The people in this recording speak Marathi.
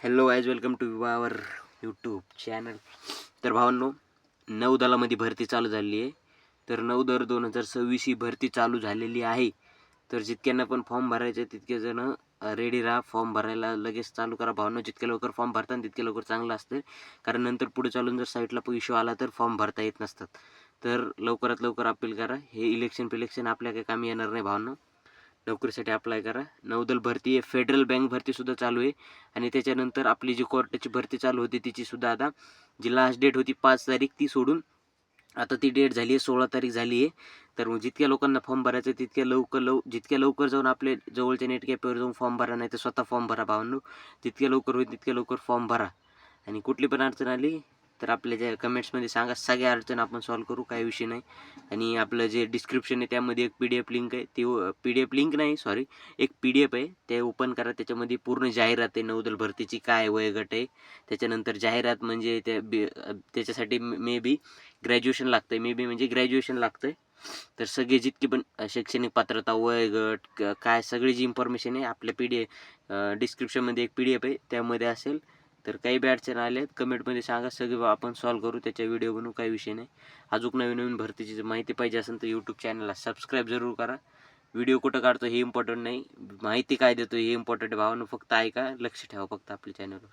Hello guys welcome to our YouTube channel तर भावांनो नौदलामध्ये भरती चालू झाली आहे. तर नऊ दर दोन हजार सव्वीस ही भरती चालू झालेली आहे. तर जितक्यांना पण फॉर्म भरायचे तितके जण रेडी राहा. फॉर्म भरायला लगेच चालू करा भावना. जितके लवकर फॉर्म भरतात तितके लवकर चांगलं असतं कारण नंतर पुढे चालून जर साईटला इश्यू आला तर फॉर्म भरता येत नसतात. तर लवकरात लवकर अपील करा. हे इलेक्शन फिलेक्शन आपल्या काही कामी येणार नाही भावना. नोकरीसाठी अप्लाय करा. नौदल भरती आहे. फेडरल बँक भरतीसुद्धा चालू आहे. आणि त्याच्यानंतर आपली जी कोर्टाची भरती चालू होती तिचीसुद्धा आता जी लास्ट डेट होती पाच तारीख ती सोडून आता ती डेट झाली आहे सोळा तारीख झाली आहे. तर मग जितक्या लोकांना फॉर्म भरायचं आहे, तितक्या लवकर लव जितक्या लवकर जाऊन आपले जवळच्या नेट कॅपेवर जाऊन फॉर्म भरा नाही तर स्वतः फॉर्म भरा भावांनो. जितक्या लवकर होईल तितक्या लवकर फॉर्म भरा. आणि कुठली पण अडचण आली तर आपल्या ज्या कमेंट्समध्ये सांगा सगळ्या अडचण आपण सॉल्व करू काही विषय नाही. आणि आपलं जे डिस्क्रिप्शन आहे त्यामध्ये एक पी डी एफ लिंक आहे. ती पी डी एफ लिंक नाही सॉरी एक पी डी एफ आहे. ते ओपन करा. त्याच्यामध्ये पूर्ण जाहिरात आहे नौदल भरतीची काय वयगट आहे. त्याच्यानंतर जाहिरात म्हणजे त्या बी त्याच्यासाठी मे बी ग्रॅज्युएशन लागतं आहे मे बी म्हणजे ग्रॅज्युएशन लागतं आहे तर सगळे जितकी पण शैक्षणिक पात्रता वयगट काय सगळी जी इन्फॉर्मेशन आहे आपल्या पी डी एफ डिस्क्रिप्शनमध्ये एक पी डी एफ आहे. त्यामध्ये असेल. तर काही बी अडचण आल्या कमेंटमध्ये सांगा सगळे आपण सॉल्व करू त्याच्या व्हिडिओ बनवू काही विषय नाही. अजून नवीन नवीन भरतीची जर माहिती पाहिजे असेल तर यूट्यूब चॅनलला सबस्क्राईब जरूर करा. व्हिडिओ कुठं काढतो हे इम्पॉर्टंट नाही. माहिती काय देतो हे इम्पॉर्टंट भावानं फक्त ऐका लक्ष ठेवा फक्त आपल्या चॅनलवर